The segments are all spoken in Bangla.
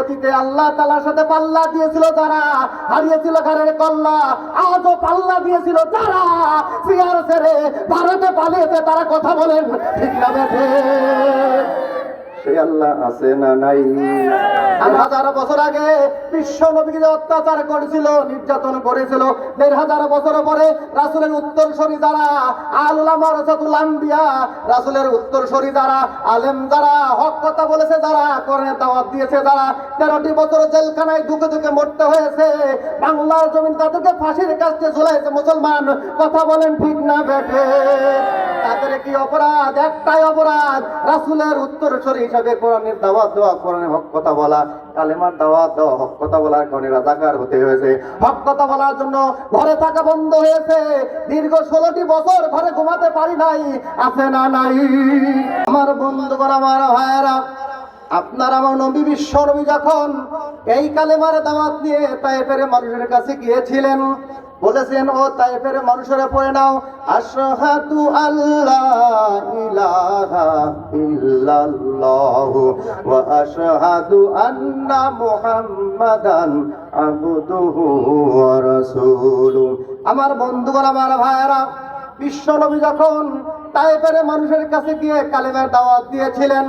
অতীতে আল্লাহ তালার সাথে পাল্লা দিয়েছিল তারা হারিয়েছিল ঘরের কল্লা, আজও পাল্লা দিয়েছিল তারা সিয়ার ছেড়ে ভারতে পালিয়েছে, তারা কথা বলেন। ঠিক না সে আল্লাহ আছে না নাই? হাজার বছর আগে বিশ্ব নবীকে অত্যাচার করেছিল নির্যাতন করেছিল দেড় হাজার বছর পরে রাসুলের উত্তরসূরি যারা? আম্বিয়া রাসুলের উত্তরসূরি যারা? আলেম যারা? হক কথা বলেছে যারা? দাওয়াত দিয়েছে যারা? তেরোটি বছর জেলখানায় দুঃখে দুঃখে মরতে হয়েছে। বাংলার জমিন তাদেরকে ফাঁসির কাছে ঝুলাইছে মুসলমান। কথা বলেন ঠিক না বেঠে? তাদের কি অপরাধ? একটাই অপরাধ রাসুলের উত্তরসূরি হিসাবে কোরআনের দাওয়াত দেওয়া, কোরআনের হক কথা বলা, কালেমার দাওয়াত দেওয়া, হক কথা বলার কারণে রাজাকার হতে হয়েছে। হক কথা বলার জন্য ঘরে থাকা বন্ধ হয়েছে। দীর্ঘ ষোলোটি বছর ঘরে ঘুমাতে পারি নাই, আছে না নাই? আমার বন্ধুগণ, আমার ভাইয়েরা, আপনার আমার নবী বিশ্ব নবী যখন এই কালেমার দাওয়াত নিয়ে তাইফের মানুষের কাছে গিয়েছিলেন, বলেছেন, ও তাইফের মানুষেরা পড়ে নাও, আশহাদু আল্লাহ ইলাহা ইল্লাল্লাহু। আশহাদু আন্না মুহাম্মাদান আবদুহু ওয়া আমার বন্ধুগণ, আমার ভাইয়েরা, বিশ্ব নবী যখন তাইফের মানুষের কাছে গিয়ে কালেমের দাওয়াত দিয়েছিলেন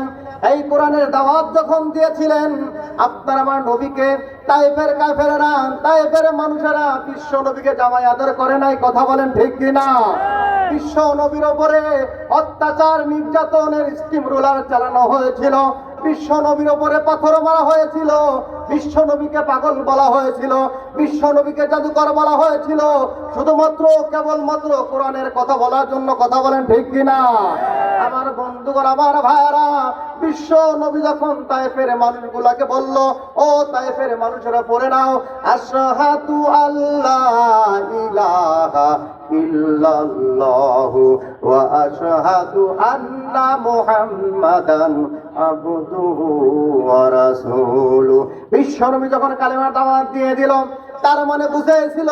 এই কোরআনের দাওয়াত যখন দিয়েছিলেন আপনার আমার নবীকে তাইফের তাই তাইফের মানুষেরা বিশ্ব নবীকে জামাই আদর করে নাই কথা বলেন ঠিক কিনা? বিশ্ব নবীর ওপরে অত্যাচার নির্যাতনের স্টিম রোলার চালানো হয়েছিল। বিশ্ব নবীর ওপরে পাথর মারা হয়েছিল। বিশ্ব নবীকে পাগল বলা হয়েছিল। বিশ্ব নবীকে জাদুকর বলা হয়েছিল। শুধুমাত্র, কেবলমাত্র কোরআনের কথা বলার জন্য কথা বলেন ঠিক কিনা? আমার বন্ধুগণ, আমার ভাইয়ারা বিশ্ব নবী যখন তাইফের মানুষগুলাকে বলল, ও তাইফের মানুষেরা, পড়ে নাও। আশহাদু আল্লাহ ইলাহা ইল্লাল্লাহু ওয়া আশহাদু আন্না মুহাম্মাদান আবদুহু ওয়া রাসূলুহু বিশ্ব যখন কালেমার দাওয়াত দিয়ে দিল, তার মানে বুঝেছিল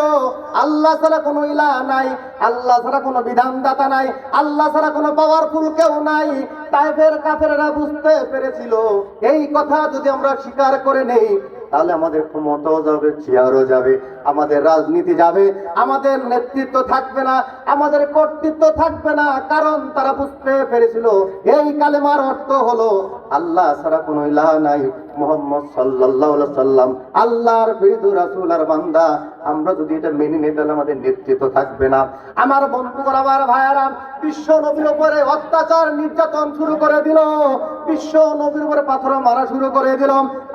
আল্লাহ ছাড়া কোনো ইলা নাই, আল্লাহ ছাড়া কোনো বিধানদাতা নাই, আল্লাহ ছাড়া কোনো পাওয়ারফুল কেউ নাই। তাইফের কাফেরেরা বুঝতে পেরেছিল, এই কথা যদি আমরা স্বীকার করে নেই তাহলে আমাদের ক্ষমতাও যাবে, চেয়ারও যাবে, আমাদের রাজনীতি যাবে, আমাদের নেতৃত্ব থাকবে না, আমাদের কর্তৃত্ব থাকবে না, কারণ তারা বুঝতে পেরেছিল, এই কালেমার অর্থ হলো, আল্লাহ ছাড়া কোনো ইলাহ নাই। মোহাম্মদ আলাইহি সাল্লাম, আল্লাহর বিদু রাসূলের বান্দা, আমরা যদি এটা মেনে নিই, তাহলে আমাদের নেতৃত্ব থাকবে না। আমার বন্ধুগণ, আমার ভাইয়ারা, বিশ্ব নবীর উপরে অত্যাচার, নির্যাতন শুরু করে দিল। বিশ্ব নবীর উপরে পাথর মারা শুরু করে দিল।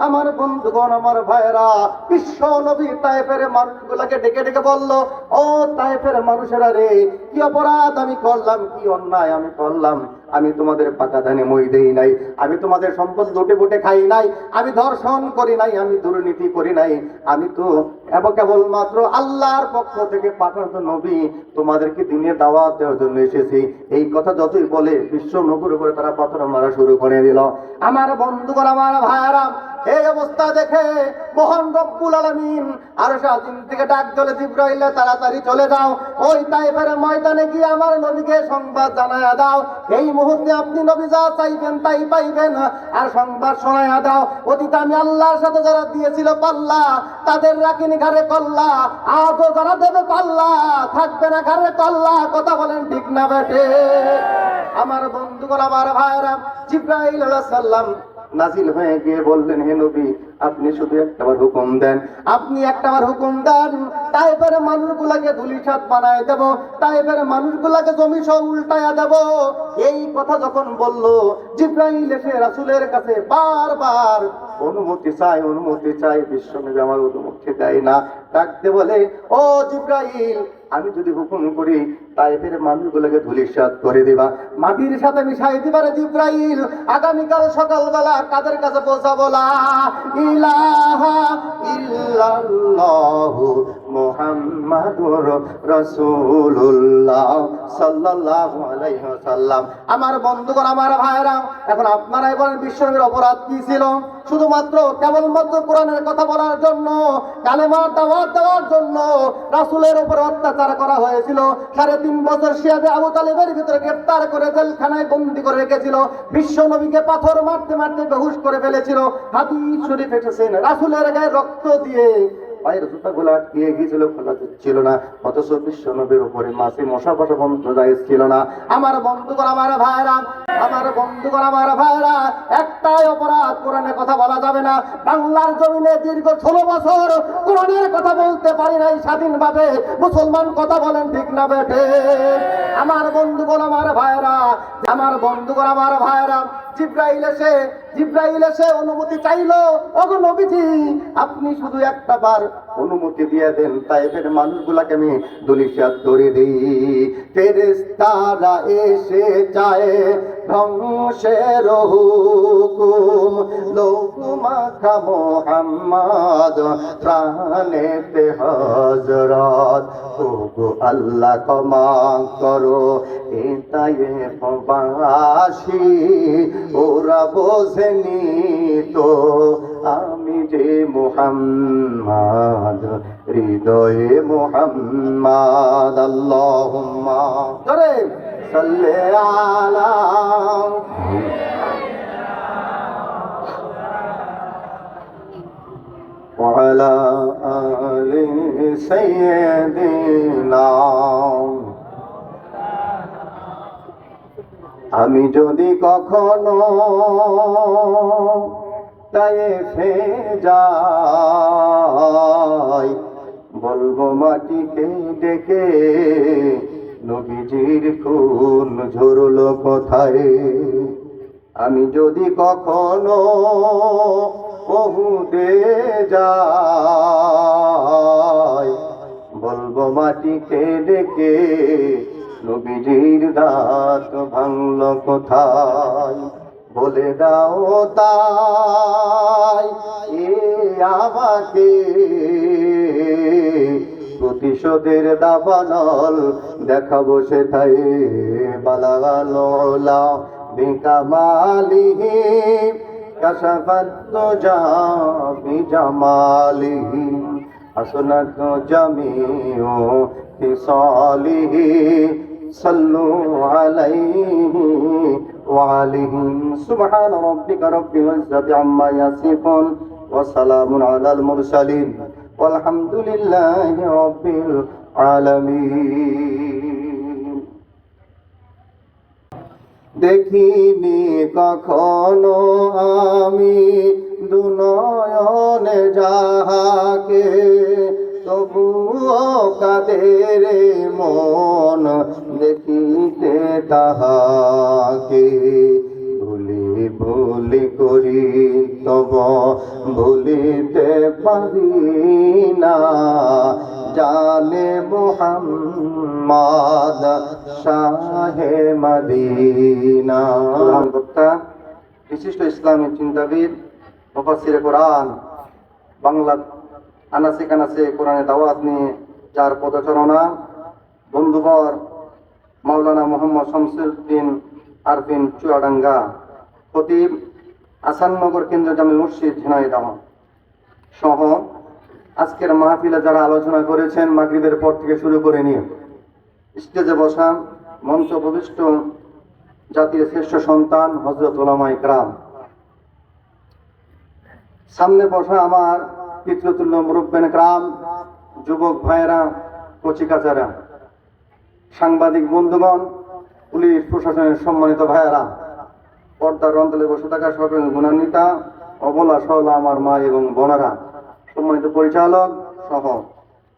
আমার বন্ধুগণ, আমার ভাইয়েরা, বিশ্ব নবী তাইফের মানুষগুলোকে ডেকে ডেকে বলল, ও তাইফের মানুষেরা রে, কি অপরাধ আমি করলাম, কি অন্যায় আমি করলাম? আমি তোমাদের পাকা ধানে মই দেই নাই, আমি তোমাদের সম্পদ লুটে বুটে খাই নাই আমি ধর্ষণ করি নাই, আমি দুর্নীতি করি নাই। আমি তো এবং কেবলমাত্র আল্লাহর পক্ষ থেকে পাঠানো নবী, তোমাদেরকে দিনের দাওয়াত দেওয়ার জন্য এসেছি। এই কথা যতই বলে, বিশ্ব নবুর উপরে তারা পাথর মারা শুরু করে দিল। আমার বন্ধুগণ, আমার ভাইয়ারা এই অবস্থা দেখে মোহন রব্বুল আলমিন আর সাদিন থেকে ডাক চলে জিব্রাইলে, তাড়াতাড়ি চলে যাও। ওই তাইফের ময়দানে গিয়ে আমার নবীকে সংবাদ জানায়া দাও। এই মুহূর্তে আপনি নবী যা চাইবেন তাই পাইবেন। আর সংবাদ শোনায়া দাও। অতীত আমি আল্লাহর সাথে যারা দিয়েছিল পাল্লা, তাদের রাখিনি ঘরে কল্লা। আজও যারা দেবে পাল্লা, থাকবে না ঘরে কল্লা। কথা বলেন ঠিক না বেটে আমার বন্ধুগণ, আমার ভাইরা জিব্রাইল আলাইহিস সালাম নাজিল হয়ে গিয়ে বললেন, হে নবী, আপনি শুধু একটাবার হুকুম দেন। আপনি একটাবার হুকুম দেন, তাইপের মানুষগুলাকে ধুলিসাত বানায় দেব তাইফের মানুষগুলাকে জমি সহ উল্টায়া দেব। এই কথা যখন বলল, জিব্রাইল এসে রাসুলের কাছে বারবার অনুমতি চাই অনুমতি চাই বিশ্বনবী আমার অনুমতি দেয় না। ডাকতে বলে, ও জিব্রাইল, আমি যদি হুকুম করি, তাইফের মানুষগুলোকে ধুলিসাত করে দিবা। মাটির সাথে মিশাই দিবা রে জিব্রাইল, আগামীকাল সকালবেলা কাদের কাছে পৌঁছাবো লা ইলাহা ইল্লাল্লাহু মুহাম্মাদুর রাসূলুল্লাহ সাল্লাল্লাহু আলাইহি আমার বন্ধুগণ, আমার ভাইরা এখন আপনারাই বলেন, বিশ্বনবীর অপরাধ কি ছিল? শুধুমাত্র কেবলমাত্র কোরআনের কথা বলার জন্য কালেমার দাওয়াত দেওয়ার জন্য রাসূলের উপর অত্যাচার করা হয়েছিল। সাড়ে তিন বছর শিয়াবে আবু তালেবের ভিতরে গ্রেপ্তার করে জেলখানায় বন্দি করে রেখেছিল। বিশ্ব নবীকে পাথর মারতে মারতে বেহুশ করে ফেলেছিল। হাদিস শরীফ এসেছেন, রাসূলের গায়ে রক্ত দিয়ে পায়ের জুতাগুলো আটকিয়ে গিয়েছিল, খোলা ছিল না। অথচ বিশ্ব নবীর উপরে মাসে মশা বসা বন্ধ ছিল না। আমার বন্ধুগণ, আমার ভাইরা আমার বন্ধুগণ, আমার ভাইরা একটাই অপরাধ কোরআনের কথা বলা যাবে না। বাংলার জমিনে দীর্ঘ ষোলো বছর কোরআনের কথা বলতে পারি নাই স্বাধীনভাবে। মুসলমান কথা বলেন ঠিক না বেঠে। আমার বন্ধুগণ, আমার ভাইরা আমার বন্ধুগণ, আমার ভাইরা জিব্রাইল এসে জিব্রাইল এসে অনুমতি চাইলো, ওগো নবীজি, আপনি শুধু একটা বার অনুমতি দিয়ে দেন তাইফের মানুষগুলাকে আমি দুলিশাত করে দিই। ফেরেশতারা এসে যায় ধ্বংসের হুকুম। লোকমাখা মোহাম্মদ প্রাণেতে হজরত ওগো আল্লাহ ক্ষমা করো, এটাই বাসি ওরা বোঝেনি তো আমি যে মোহাম্মদ। হৃদয়ে মোহাম্মদ আল্লাহুম্মা করে সাল্লে আলা وعلى آل سيدنا আমি যদি কখনো তাই ফে যাই বলব মাটিকে ডেকে। নবীজির খুন ঝরলো কোথায়? আমি যদি কখনো বহুদে যাই, বলব মাটিকে ডেকে। নবীজির দাঁত ভাঙল কোথায়? বলে দাও তাই এ আমাকে প্রতিশোধের দাবানল দেখাবো সেথায় বালাগালোলা বিকামালিহি كشفت جا بجماله حسنت جميع خصاله صلوا عليه وعليهم سبحان ربك رب العزة عما يصفون وسلام على المرسلين والحمد لله رب العالمين দেখিনি কখনো আমি দুনয়নে যাহাকে তবুও কাদের মন দেখিতে তাহাকে? ভুলি ভুলি করি তব, ভুলিতে পারি না। জানে মোহাম্মদ শাহে মদিনা। বক্তা বিশিষ্ট ইসলামী চিন্তাবিদ মুফাসির কোরআন, বাংলা আনাসে কানাসে কোরআনে দাওয়াত নিয়ে যার পদচারণা। বন্ধুবর মাওলানা মোহাম্মদ শামসুদ্দিন আরফিন চুয়াডাঙ্গা, খতিব আসাননগর কেন্দ্র জামি মসজিদ, ঝিনাইদহ সহ আজকের মাহফিলে যারা আলোচনা করেছেন, মাগরিবের পর থেকে শুরু করে নিয়ে, স্টেজে বসা মঞ্চ প্রবিষ্ট জাতির শ্রেষ্ঠ সন্তান হজরত ওলামা ইকরাম সামনে বসা আমার পিতৃতুল্য মুরব্বেন গ্রাম যুবক ভাইয়েরা, কচিকাচারা, সাংবাদিক বন্ধুগণ, পুলিশ প্রশাসনের সম্মানিত ভাইয়েরা, পর্দার অন্তলে বসে থাকা সকল গুণান্বিতা, অবলা সহলা আমার মা এবং বোনেরা, সম্মানিত পরিচালক সহ,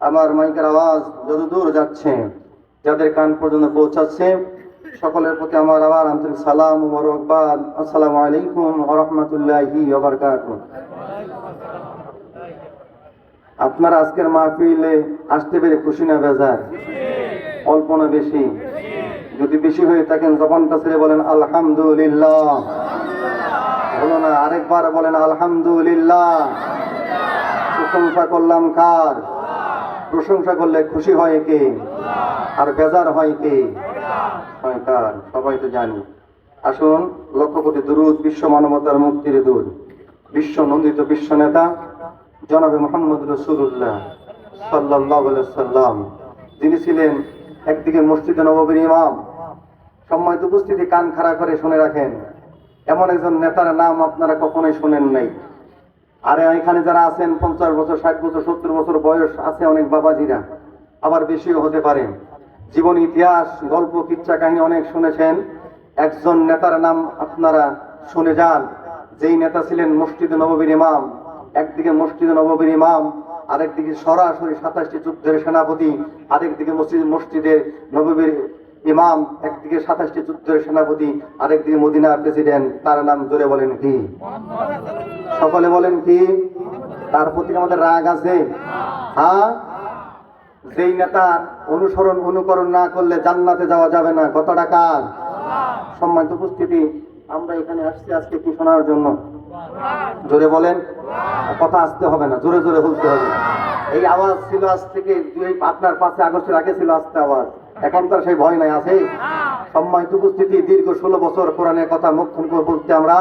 আমার মাইকের আওয়াজ যত দূর যাচ্ছে, যাদের কান পর্যন্ত পৌঁছাচ্ছে, সকলের প্রতি আমার আবার আন্তরিক সালাম ও মোরকবাদ আসসালামু আলাইকুম রহমতুল্লাহি আপনারা আজকের মাহফিলে আসতে পেরে খুশি না বেজার? অল্প না বেশি? যদি বেশি হয়ে থাকেন, জবানটা ছেড়ে বলেন, আলহামদুলিল্লাহ। বলো না, আরেকবার বলেন, আলহামদুলিল্লাহ। প্রশংসা করলাম কার? প্রশংসা করলে খুশি হয় কে? আর বেজার হয় কে? হয় কার? সবাই তো জানি। আসুন, লক্ষ কোটি দুরুদ, বিশ্ব মানবতার মুক্তির দূত। বিশ্ব নন্দিত বিশ্ব নেতা জনাবে মোহাম্মদ রসুল্লাহ সাল্লাহ সাল্লাম যিনি ছিলেন একদিকে মসজিদে নববীর ইমাম। সম্মানিত উপস্থিতি কান খাড়া করে শুনে রাখেন। এমন একজন নেতার নাম আপনারা কখনোই শোনেন নাই। আরে এখানে যারা আছেন, পঞ্চাশ বছর, ষাট বছর, সত্তর বছর বয়স আছে অনেক বাবাজিরা। আবার বেশিও হতে পারে। জীবন, ইতিহাস, গল্প, কিচ্ছা কাহিনী অনেক শুনেছেন। একজন নেতার নাম আপনারা শুনে যান। যেই নেতা ছিলেন মসজিদ নববীর ইমাম একদিকে মসজিদ নববীর ইমাম, আরেকদিকে সরাসরি সাতাশটি যুদ্ধের সেনাপতি, আরেকদিকে মসজিদ মসজিদের নববীর ইমাম, একদিকে সাতাশটি যুদ্ধের সেনাপতি, আরেকদিকে মদিনার প্রেসিডেন্ট। তার নাম জোরে বলেন কি? সকলে বলেন কি? তার প্রতি আমাদের রাগ আছে? হ্যাঁ? যেই নেতা অনুসরণ, অনুকরণ না করলে জান্নাতে যাওয়া যাবে না। কত টাকা সম্মানিত উপস্থিতি, আমরা এখানে আসছি আজকে কি শোনার জন্য? জোরে বলেন, কথা আসতে হবে না, জোরে জোরে বলতে হবে। এই আওয়াজ ছিল আজ থেকে দুই আপনার পাশে আগস্টের আগে ছিল আসতে আওয়াজ। এখন তার সেই ভয় নাই, আছে? সম্মানিত উপস্থিতি, দীর্ঘ ষোলো বছর কোরআনের কথা মুখ করে বলতে আমরা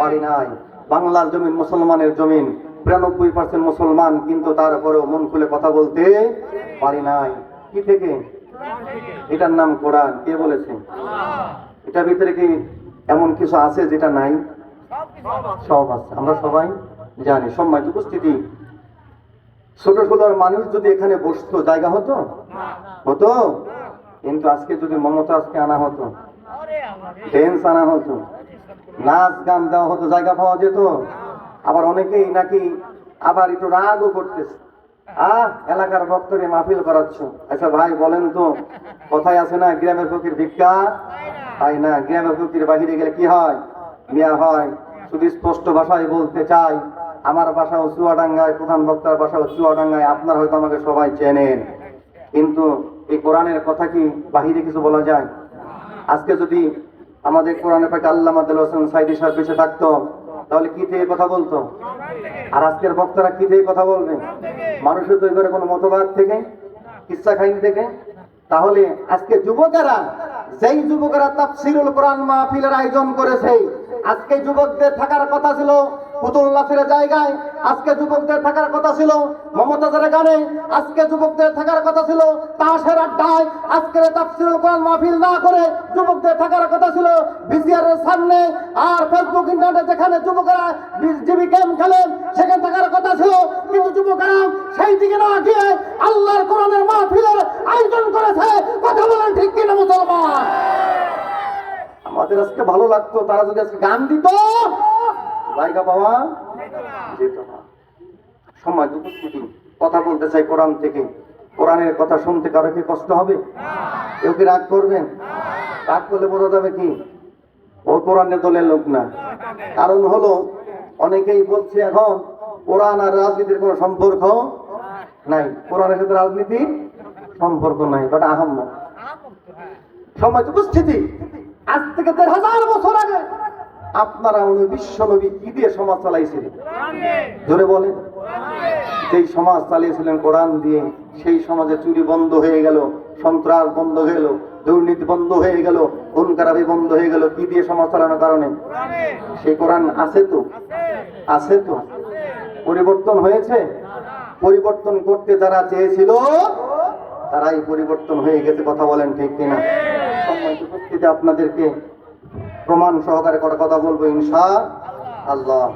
পারি নাই। বাংলার জমিন মুসলমানের জমিন, বিরানব্বই পার্সেন্ট মুসলমান, কিন্তু তারপরেও মন খুলে কথা বলতে পারি নাই। কি থেকে? এটার নাম কোরআন, কে বলেছে? এটার ভিতরে কি এমন কিছু আছে যেটা নাই? সব আছে, আমরা সবাই জানি, সম্মানিত উপস্থিতি। ছোট ছোট মানুষ যদি এখানে বসতো, জায়গা হতো? হতো? কিন্তু আজকে যদি মমতা আজকে আনা হতো ডেন্স আনা হতো, নাচ গান দেওয়া হতো, জায়গা পাওয়া যেত, আবার অনেকেই নাকি আবার একটু রাগও করতেছে। আহ, এলাকার ভক্তরে মাহফিল করাচ্ছ। আচ্ছা ভাই, বলেন তো, কথায় আছে না, গ্রামের ফকির ভিক্ষা? তাই না, গ্রামের ফকির বাহিরে গেলে কি হয়? মিয়া হয় শুধু স্পষ্ট ভাষায় বলতে চাই, আমার বাসাও চুয়াডাঙ্গায়, প্রধান বক্তার বাসাও চুয়াডাঙ্গায়, আপনার হয়তো আমাকে সবাই চেনেন। কিন্তু এই কোরআনের কথা কি বাহিরে কিছু বলা যায়? আজকে যদি আমাদের কোরআনে পাকে আল্লাহ মাদুল হোসেন সাইদি সাহেব বেঁচে থাকতো, তাহলে কি থেকে কথা বলতো? আর আজকের বক্তারা কি থেকে কথা বলবে? মানুষের তৈরি করে কোনো মতবাদ থেকে কিচ্ছা খাইনি থেকে? তাহলে আজকে যুবকেরা যেই যুবকেরা তাফসিরুল কোরআন মাহফিলের আয়োজন করেছে, আজকে যুবকদের থাকার কথা ছিল পুতুল জায়গায়, আজকে যুবকদের থাকার কথা ছিল মমতাজের গানে, আজকে যুবকদের থাকার কথা ছিল তাসের আড্ডায়, আজকে তাফসিরুল কোরআন মাহফিল না করে যুবকদের থাকার কথা ছিল বিসিআর এর সামনে আর ফেসবুক, ইন্টারনেটে যেখানে যুবকেরা জিবি গেম খেলেন, সেখানে থাকার কথা ছিল। কিন্তু যুবকেরা সেই দিকে না গিয়ে আল্লাহর কোরআনের মাহফিলের আয়োজন করেছে। কথা বলেন ঠিক কিনা মুসলমান? আমাদের আজকে ভালো লাগতো, তারা যদি আজকে গান দিত, জায়গা পাওয়া যেত না। সমাজ উপস্থিতি কথা বলতে চাই কোরআন থেকে। কোরআনের কথা শুনতে কারও কি কষ্ট হবে? কেউ কি রাগ করবেন? রাগ করলে বোঝা যাবে কি, ও কোরআনের দলের লোক না। কারণ হলো, অনেকেই বলছে এখন, কোরআন আর রাজনীতির কোনো সম্পর্ক নাই। কোরআনের সাথে রাজনীতি সম্পর্ক নাই, বাট আহম না সমাজ উপস্থিতি। আজ থেকে দেড় হাজার বছর আগে আপনারা উনি বিশ্ব নবী কি দিয়ে সমাজ চালাইছিলেন। ধরে বলেন। যেই সমাজ চালিয়েছিলেন কোরআন দিয়ে সেই সমাজে চুরি বন্ধ হয়ে গেল সন্ত্রাস বন্ধ হয়ে গেল দুর্নীতি বন্ধ হয়ে গেল খারাপি বন্ধ হয়ে গেল কি দিয়ে সমাজ চালানোর কারণে? সেই কোরআন আছে তো? আছে তো? পরিবর্তন হয়েছে? পরিবর্তন করতে যারা চেয়েছিল তারাই পরিবর্তন হয়ে গেছে কথা বলেন ঠিক কিনা? উপস্থিতি আপনাদেরকে প্রমাণ সহকারে কটা কথা বলব ইনশা আল্লাহ।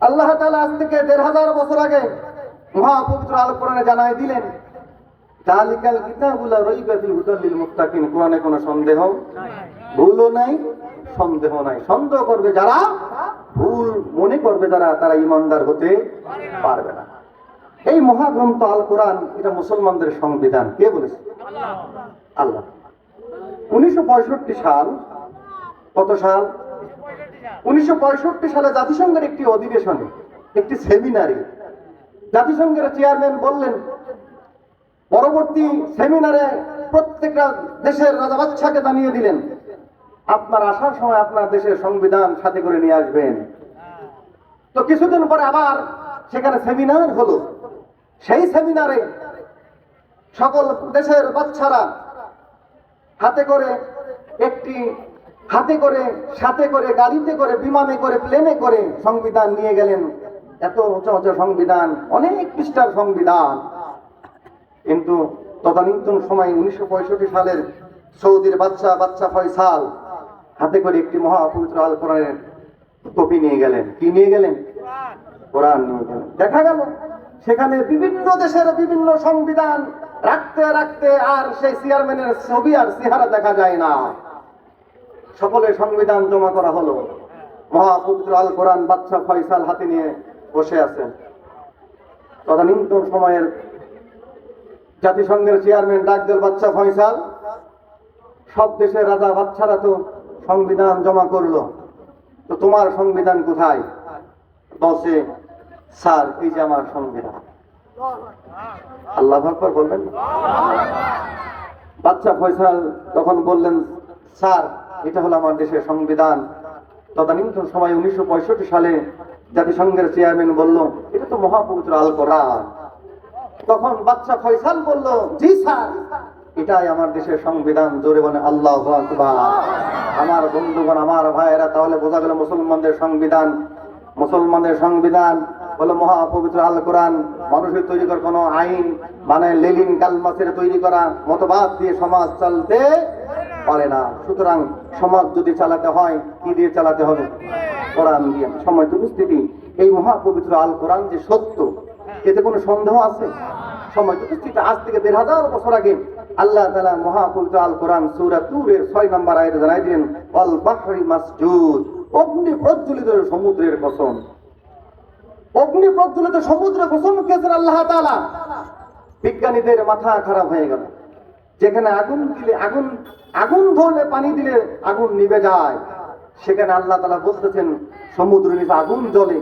আল্লাহ তাআলা আজ থেকে দেড় হাজার বছর আগে মহাপবিত্র আল জানাই দিলেন, জালিকাল কিতাবুলা রাইবা ফি হুদাল মুত্তাকিন। কোরআনে কোনো সন্দেহ ভুলও নাই, সন্দেহ নাই। সন্দেহ করবে যারা, ভুল মনে করবে যারা, তারা ইমানদার হতে পারবে না। এই মহাগ্রন্থ আল কোরআন এটা মুসলমানদের সংবিধান। কে বলেছে? আল্লাহ। উনিশশো পঁয়ষট্টি সাল, কত সাল? উনিশশো পঁয়ষট্টি সালে জাতিসংঘের একটি অধিবেশনে, একটি সেমিনারে, জাতিসংঘের চেয়ারম্যান বললেন, পরবর্তী সেমিনারে প্রত্যেকটা দেশের রাজা বাচ্চাকে জানিয়ে দিলেন, আপনার আসার সময় আপনার দেশের সংবিধান সাথে করে নিয়ে আসবেন। তো কিছুদিন পরে আবার সেখানে সেমিনার হলো। সেই সেমিনারে সকল দেশের বাচ্চারা হাতে করে, একটি হাতে করে, সাথে করে, গাড়িতে করে, বিমানে করে, প্লেনে করে সংবিধান নিয়ে গেলেন। এত উঁচু উঁচু সংবিধান, অনেক পৃষ্ঠার সংবিধান। কিন্তু তদানীন্তন সময় উনিশশো পঁয়ষট্টি সালের সৌদির বাচ্চা বাচ্চা ফয়সাল হাতে করে একটি মহাপবিত্র আল কোরআনের কপি নিয়ে গেলেন। কি নিয়ে গেলেন? কোরআন নিয়ে গেলেন। দেখা গেল, সেখানে বিভিন্ন দেশের বিভিন্ন সংবিধান রাখতে রাখতে আর সেই চেয়ারম্যানের ছবি আর চেহারা দেখা যায় না। সকলে সংবিধান জমা করা হলো। মহাপুত্র আল কোরআন বাচ্চা ফয়সাল হাতে নিয়ে বসে আছেন। তদানীন্তন সময়ের জাতিসংঘের চেয়ারম্যান ডাকদের বাচ্চা ফয়সাল, সব দেশের রাজা বাচ্চারা তো সংবিধান জমা করল। তো তোমার সংবিধান কোথায়? বসে স্যার, এই যে আমার সংবিধান। আল্লাহ আকবর বলবেন? বাচ্চা ফয়সাল তখন বললেন, স্যার, এটা হলো আমার দেশের সংবিধান। তদানীন্তন সময় উনিশশো পঁয়ষট্টি সালে জাতিসংঘের চেয়ারম্যান বলল, এটা তো মহাপবিত্র আল কোরআন তখন বাচ্চা ফয়সাল বলল, জি, স্যার, এটাই আমার দেশের সংবিধান। জোরে বলে আল্লাহ আমার বন্ধুগণ, আমার ভাইয়েরা, তাহলে বোঝা গেল মুসলমানদের সংবিধান। মুসলমানদের সংবিধান হলো মহাপবিত্র আল কোরআন, মানুষের তৈরি করা কোনো আইন মানে লেলিন কালমাসের তৈরি করা মতবাদ দিয়ে সমাজ চালতে পারে না। সুতরাং সমাজ যদি চালাতে হয়, কি দিয়ে চালাতে হবে? কোরআন দিয়ে সময় উপস্থিতি, এই মহাপবিত্র আল কোরআন যে সত্য, এতে কোনো সন্দেহ আছে? সময় উপস্থিতি, আজ থেকে দেড় হাজার বছর আগে আল্লাহ তালা মহাপবিত্র আল কোরআন সুরা তুরের ছয় নম্বর আয়তে জানাই দিলেন অল বাহরি মাসজুদ অগ্নি প্রজ্বলিত সমুদ্রের কসম অগ্নি প্রজ্বলিত সমুদ্রে কসম খেয়েছেন আল্লাহ তাআলা। বিজ্ঞানীদের মাথা খারাপ হয়ে গেল। যেখানে আগুন দিলে আগুন আগুন ধরলে পানি দিলে আগুন নিভে যায়। সেখানে আল্লাহ তালা বলতেছেন, সমুদ্র নিচে আগুন জ্বলে।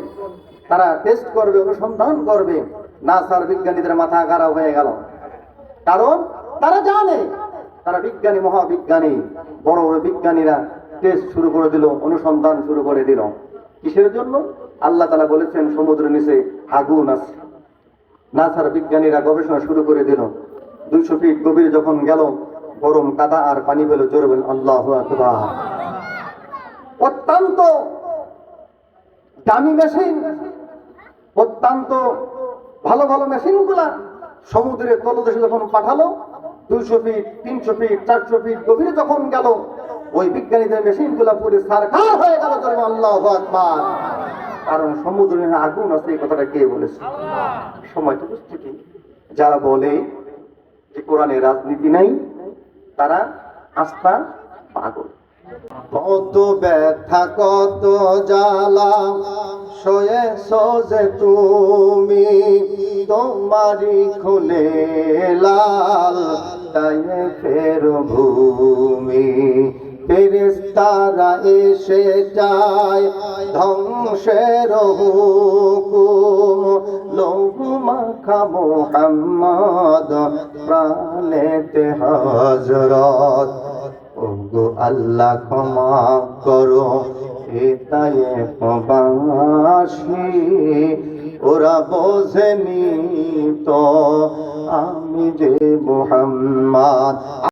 তারা টেস্ট করবে, অনুসন্ধান করবে। না স্যার বিজ্ঞানীদের মাথা খারাপ হয়ে গেল। কারণ তারা জানে, তারা বিজ্ঞানী, মহাবিজ্ঞানী। বড় বড় বিজ্ঞানীরা টেস্ট শুরু করে দিল, অনুসন্ধান শুরু করে দিল। কিসের জন্য? আল্লাহ তালা বলেছেন, সমুদ্রের নিচে আগুন আছে। নাসার বিজ্ঞানীরা গবেষণা শুরু করে দিল, দুইশো ফিট গভীর যখন গেল, গরম কাদা আর পানি পেল, জোরে বলেন, আল্লাহ অত্যন্ত দামি মেশিন, অত্যন্ত ভালো ভালো মেশিনগুলা সমুদ্রের তলদেশে যখন পাঠালো, দুইশো ফিট, তিনশো ফিট, চারশো ফিট গভীরে যখন গেল, ওই বিজ্ঞানীদের মেশিনগুলা পুরে সারকার হয়ে গেল আল্লাহ কারণ সমুদ্রের আগুন আছে এই কথাটা কে বলেছে? সময় তো উপস্থিতি যারা বলে যে কোরআনে রাজনীতি নাই তারা আস্থা পাগল। কত ব্যথা কত জ্বালা সয়ে সোজে তুমি তোমারি খুলে লাল তাই ফের ভূমি। ফেরেস্তারা এসে যায়, ধ্বংসের হুকুম। লৌহ মাখা মোহাম্মদ, প্রাণেতে হজরত ওগো আল্লাহ ক্ষমা করো এতাই প্রবাসী, ওরা বোঝেনি তো, আমি যে মোহাম্মদ।